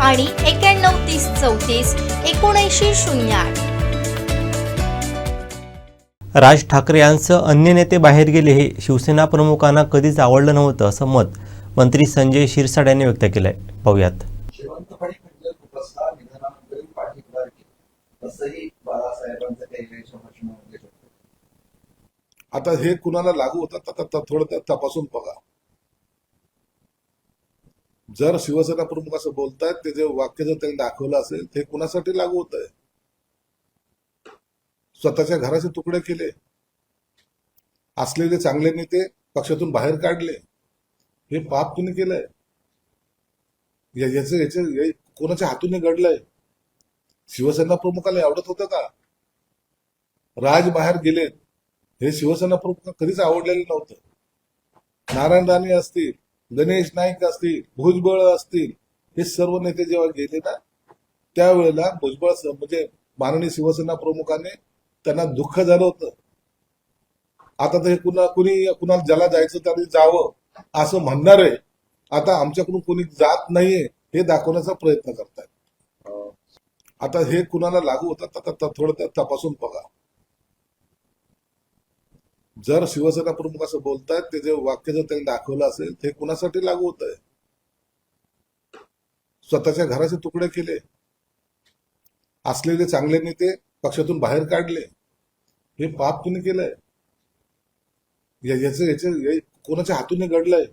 आणि एक्याण्णव तीस चौतीस एकोणऐंशी शून्य आठ. राज ठाकरे यांचं अन्य नेते बाहेर गेले हे शिवसेना प्रमुखांना कधीच आवडलं नव्हतं असं मत मंत्री संजय शिरसाट यांनी व्यक्त केलंय. पाहुयात. होतं. आता हे कुणाला लागू होतात आता थोडं त्या तपासून बघा. जर शिवसेना प्रमुख असं बोलतायत ते जे वाक्य जर त्यांनी दाखवलं असेल ते कुणासाठी लागू होत आहे स्वतःच्या घराचे तुकडे केले. असलेले चांगले नेते पक्षातून बाहेर काढले. हे पाप कुणी केलंय. याचे याचं याचे हे कोणाच्या हातून घडलंय. शिवसेना प्रमुखाला आवडत होतं का? राज बाहेर गेलेत. हे शिवसेना प्रमुख कधीच आवडलेलं नव्हतं. नारायण राणे असतील गणेश नाईक असतील भुजबळ असतील हे सर्व नेते जेव्हा गेले ना त्यावेळेला भुजबळ म्हणजे माननीय शिवसेना प्रमुखाने त्यांना दुःख झालं होतं. आता तर हे कुणा कुणी कुणाला ज्याला जायचं त्याने जावं असं म्हणणार आहे. आता आमच्याकडून कोणी जात नाहीये हे दाखवण्याचा प्रयत्न करतायत. आता हे कुणाला लागू होतात आता थोडं तपासून बघा. जर शिवसेना प्रमुख असं बोलतायत ते जे वाक्य जर त्यांनी दाखवलं असेल ते कुणासाठी लागू होत आहे स्वतःच्या घराचे तुकडे केले. असलेले चांगले नेते पक्षातून बाहेर काढले. हे पाप कुणी केलंय? याचं याचे कोणाच्या हातून घडलंय?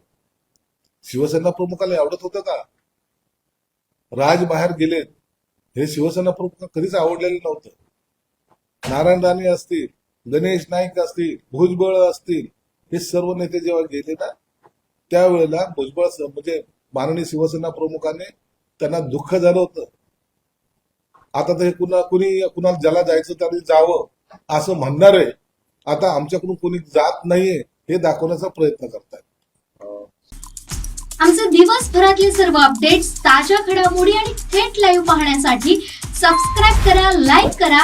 शिवसेना प्रमुखाला आवडत होतं का? राज बाहेर गेलेत. हे शिवसेना प्रमुख कधीच आवडलेलं नव्हतं. नारायण राणे असतील गणेश नाईक असतील भुजबळ असतील हे सर्व नेते जेव्हा गेले ना त्यावेळेला भुजबळ म्हणजे माननीय शिवसेना प्रमुखाने त्यांना दुःख झालं होतं. आता तर हे कुणा कुणी कुणाला ज्याला जायचं त्याने जावं असं म्हणणार आहे आता आमच्याकडून कोणी जात नाहीये हे दाखवण्याचा प्रयत्न करतायत. आमचे दिवसभरातले सर्व अपडेट्स ताज्या घडामोडी आणि थेट लाईव्ह पाहण्यासाठी सबस्क्राईब करा लाईक करा